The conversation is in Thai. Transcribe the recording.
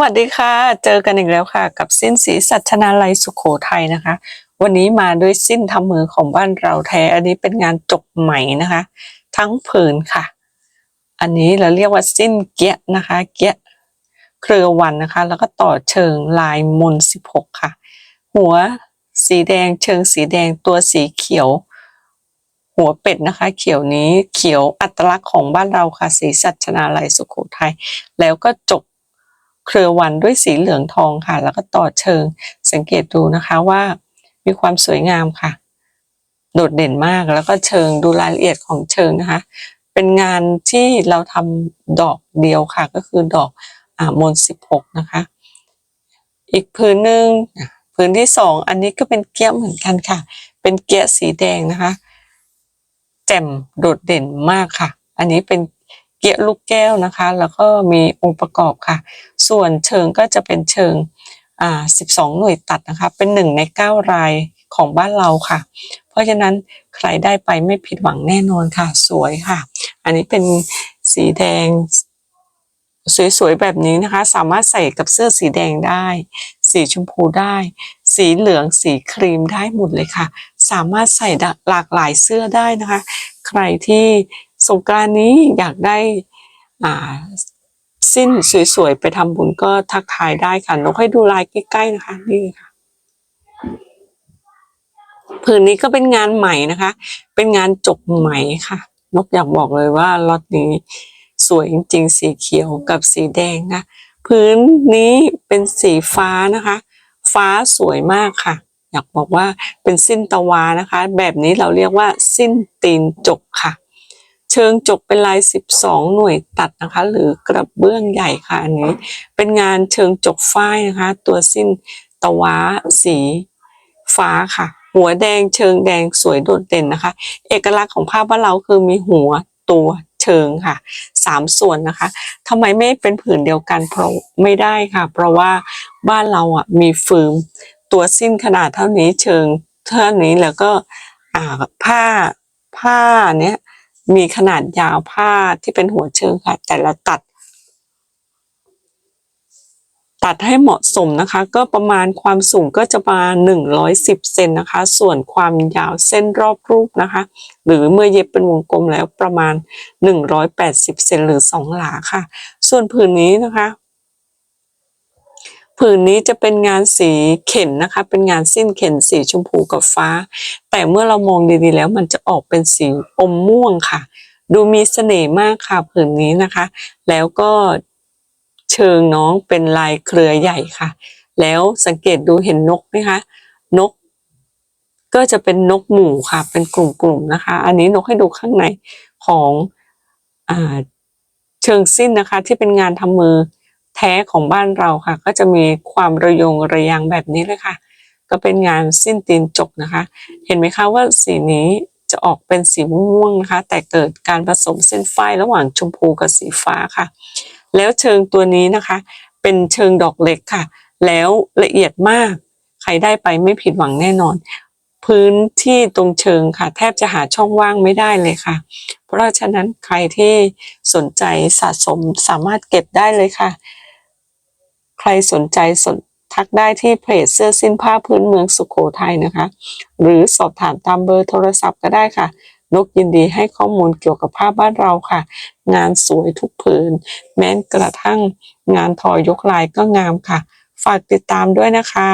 วัสดีค่ะ เจอกันอีกแล้วค่ะ กับสิ้นสีสัชนาลัยสุขโขทัยนะคะ วันนี้มาด้วยสิ้นทำมือของบ้านเราแท้ อันนี้เป็นงานจบใหม่นะคะ ทั้งผืนค่ะ อันนี้เราเรียกว่าสิ้นเกี้ยนะคะ เกี้ยเครือวันนะคะ แล้วก็ต่อเชิงลายมนสิบหกค่ะ หัวสีแดงเชิงสีแดงตัวสีเขียว หัวเป็ดนะคะ เขียวนี้เขียวอัตลักษณ์ของบ้านเราค่ะสีสัชนาลัยสุขโขทัยแล้วก็จบ เครือวันด้วยสีเหลืองทองค่ะ แล้วก็ต่อเชิงสังเกตดูนะคะว่ามีความสวยงามค่ะ โดดเด่นมากแล้วก็เชิงดูรายละเอียดของเชิงนะคะ เป็นงานที่เราทำดอกเดียวค่ะ ก็คือดอกอมนสิบหกนะคะ อีกพื้นหนึ่งพื้นที่สองอันนี้ก็เป็นเกี้ยเหมือนกันค่ะ เป็นเกี้ยสีแดงนะคะ แจ่มโดดเด่นมากค่ะ อันนี้เป็นเกี้ยลูกแก้วนะคะ แล้วก็มีองค์ประกอบค่ะ ส่วนเชิงก็จะเป็นเชิงอ่า12 หน่วยตัดนะคะ เป็นหนึ่งใน 9 รายของบ้านเราค่ะ เพราะฉะนั้นใครได้ไปไม่ผิดหวังแน่นอนค่ะ สวยค่ะ อันนี้เป็นสีแดงสวยๆแบบนี้นะคะ สามารถใส่กับเสื้อสีแดงได้ สีชมพูได้ สีเหลืองสีครีมได้หมดเลยค่ะ สามารถใส่หลากหลายเสื้อได้นะคะ ใครที่สงกรานนี้อยากได้อ่า สิ้นสวยๆ ไปทำบุญก็ทักทายได้ค่ะนกให้ดูลายใกล้ๆนะคะ นี่ค่ะผืนนี้ก็เป็นงานใหม่นะคะ เป็นงานจบใหม่ค่ะ นกอยากบอกเลยว่าล็อตนี้สวยจริงๆ สีเขียวกับสีแดงนะพื้นนี้เป็นสีฟ้านะคะ ฟ้าสวยมากค่ะ อยากบอกว่าเป็นสิ้นตะวานะคะ แบบนี้เราเรียกว่าสิ้นตีนจกค่ะ เชิงจกเป็นลาย 12 หน่วยตัดนะคะ หรือกระเบื้องใหญ่ค่ะอันนี้ เป็นงานเชิงจกฝ้ายนะคะ ตัวสิ้นตะวาสีฟ้าค่ะ หัวแดงเชิงแดงสวยโดดเด่นนะคะ เอกลักษณ์ของผ้าบ้านเราคือมีหัวตัวเชิงค่ะสามส่วนนะคะทำไมไม่เป็นผืนเดียวกันเพราะไม่ได้ค่ะ เพราะว่าบ้านเราอะมีฟืมตัวสิ้นขนาดเท่านี้เชิงเท่านี้แล้วก็ผ้าผ้าเนี้ย มีขนาดยาวผ้าที่เป็นหัวเชิงค่ะ แต่เราตัด ตัดให้เหมาะสมนะคะ ก็ประมาณความสูงก็จะประมาณ110เซนนะคะ ส่วนความยาวเส้นรอบรูปนะคะ หรือเมื่อเย็บเป็นวงกลมแล้วประมาณ 180เซนหรือ 2 หลาค่ะ ส่วนผืนนี้นะคะ ผืนนี้จะเป็นงานสีเข็นนะคะ เป็นงานสิ้นเข็นสีชมพูกับฟ้า แต่เมื่อเรามองดีๆแล้วมันจะออกเป็นสีอมม่วงค่ะ ดูมีเสน่ห์มากค่ะผืนนี้นะคะ แล้วก็เชิงน้องเป็นลายเครือใหญ่ค่ะ แล้วสังเกตดูเห็นนกไหมคะนก ก็จะเป็นนกหมู่ค่ะ เป็นกลุ่มๆนะคะ อันนี้นกให้ดูข้างในของอเชิงสิ้นนะคะ ที่เป็นงานทำมือ แท้ของบ้านเราค่ะ ก็จะมีความระยงระยางแบบนี้เลยค่ะ ก็เป็นงานสิ้นตีนจกนะคะ เห็นไหมคะว่าสีนี้จะออกเป็นสีม่วงนะคะ แต่เกิดการผสมเส้นฝ้ายระหว่างชมพูกับสีฟ้าค่ะ แล้วเชิงตัวนี้นะคะ เป็นเชิงดอกเล็กค่ะ แล้วละเอียดมาก ใครได้ไปไม่ผิดหวังแน่นอน พื้นที่ตรงเชิงค่ะ แทบจะหาช่องว่างไม่ได้เลยค่ะ เพราะฉะนั้นใครที่สนใจสะสมสามารถเก็บได้เลยค่ะ ใครสนใจสนทักได้ที่เพจเสื้อสิ้นผ้าพื้นเมืองสุขโขทัยนะคะ หรือสอบถามตามเบอร์โทรศัพท์ก็ได้ค่ะ นกยินดีให้ข้อมูลเกี่ยวกับผ้าบ้านเราค่ะ งานสวยทุกผืน แม้กระทั่งงานทอยกลายก็งามค่ะ ฝากติดตามด้วยนะคะ